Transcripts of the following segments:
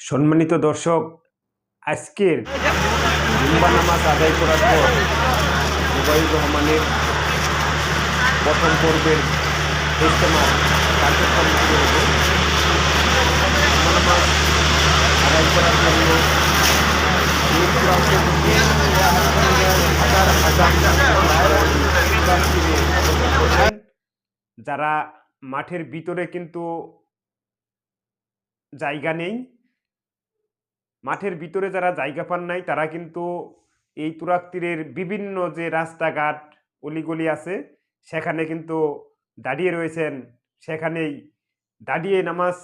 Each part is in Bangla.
সম্মানিত দর্শক, আজকের জুম্বা নামাজ আদায় করার পর জুবাইর রহমানের প্রথম পর্বের ইজতেমা কার্যক্রম শুরু হবে নামাজ আদায় করার জন্য। যারা মাঠের ভিতরে কিন্তু জায়গা নেই মাঠের ভিতরে যারা জায়গা পান নাই, তারা কিন্তু এই তুরাক তীরের বিভিন্ন যে রাস্তাঘাট, অলিগলি আছে, সেখানে কিন্তু দাঁড়িয়ে রয়েছেন। সেখানেই দাঁড়িয়ে নামাজ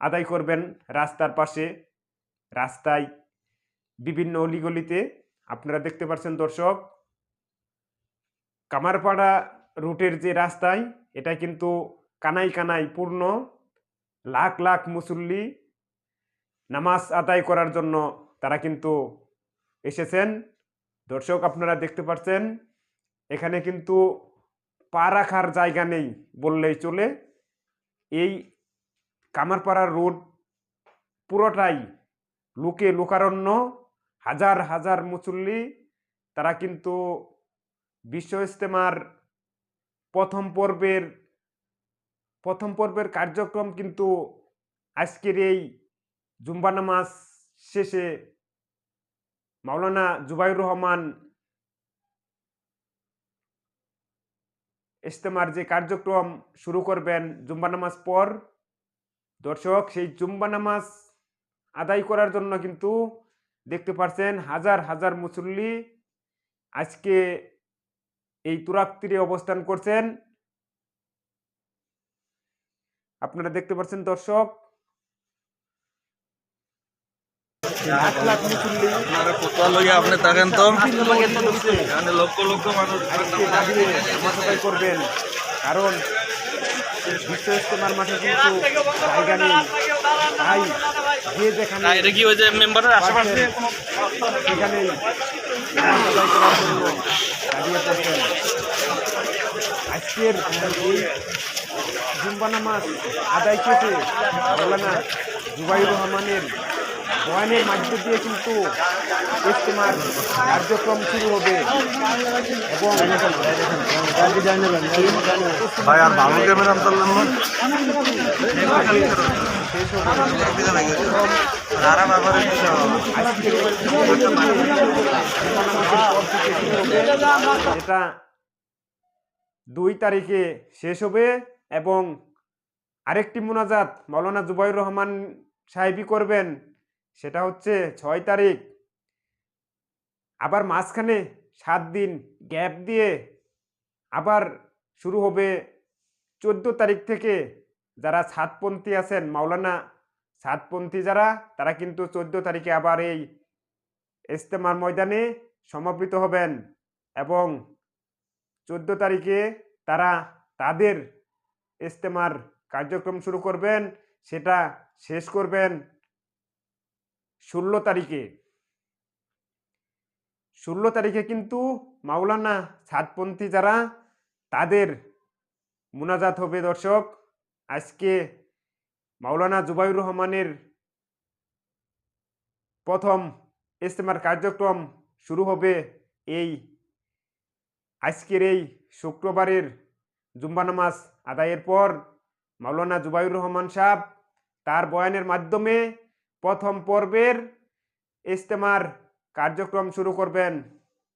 আদায় করবেন রাস্তার পাশে। রাস্তায় বিভিন্ন অলিগলিতে আপনারা দেখতে পাচ্ছেন দর্শক, কামারপাড়া রুটের যে রাস্তায়, এটা কিন্তু কানাই কানাই পূর্ণ। লাখ লাখ মুসল্লি নামাজ আদায় করার জন্য তারা কিন্তু এসেছেন। দর্শক আপনারা দেখতে পাচ্ছেন, এখানে কিন্তু পা রাখার জায়গা নেই বললেই চলে। এই কামারপাড়ার রোড পুরোটাই লোকে লোকারণ্য, হাজার হাজার মুসল্লি, তারা কিন্তু বিশ্ব ইজতেমার প্রথম পর্বের প্রথম পর্বের কার্যক্রম কিন্তু আজকের এই জুম্বা নামাজ শেষে মাওলানা জুবাইর রহমান ইস্তেমার যে কার্যক্রম শুরু করবেন জুম্বা নামাজ পর, দর্শক, সেই জুম্বা নামাজ আদায় করার জন্য কিন্তু দেখতে পাচ্ছেন হাজার হাজার মুসল্লি আজকে এই তুরাক তীরে অবস্থান করছেন। আপনারা দেখতে পাচ্ছেন দর্শক লাখ লাখ মুসল্লি আপনারা কোথাও লগে আপনি থাকেন তো? লক্ষ লক্ষ মানুষ করবেন কারণ বিশ্ব মাঠে কিন্তু জায়গা নেই। তাই যে যেখানে না, এটা কি মেম্বারের আশেপাশে করার জন্য দাঁড়িয়ে পড়ছেন আজকের এই জুম্বা নামাজ আদায় শেষে মৌলানা জুবাইর রহমানের বয়ানের মাধ্য দিয়ে কিন্তু ইস্তেমার কার্যক্রম শুরু হবে। এবং। এটা দুই তারিখে শেষ হবে এবং আরেকটি মোনাজাত মৌলানা জুবাইর রহমান সাহেবই করবেন। সেটা হচ্ছে ছয় তারিখ। আবার মাঝখানে সাত দিন গ্যাপ দিয়ে আবার শুরু হবে চোদ্দ তারিখ থেকে যারা সাতপন্থী আছেন, মাওলানা সাতপন্থী যারা, তারা কিন্তু চোদ্দ তারিখে আবার এই ইস্তেমার ময়দানে সমবেত হবেন এবং চোদ্দ তারিখে তারা তাদের ইস্তেমার কার্যক্রম শুরু করবেন, সেটা শেষ করবেন। ষোলো তারিখে। ষোলো তারিখে কিন্তু মাওলানা সাতপন্থী যারা, তাদের মুনাজাত হবে দর্শক। আজকে মাওলানা জুবাইর রহমানের প্রথম ইস্তেমার কার্যক্রম শুরু হবে এই, আজকের এই শুক্রবারের জুম্বা নামাজ আদায়ের পর মাওলানা জুবাইর রহমান সাহেব তার বয়ানের মাধ্যমে প্রথম পর্বের ইজতেমার কার্যক্রম শুরু করবেন।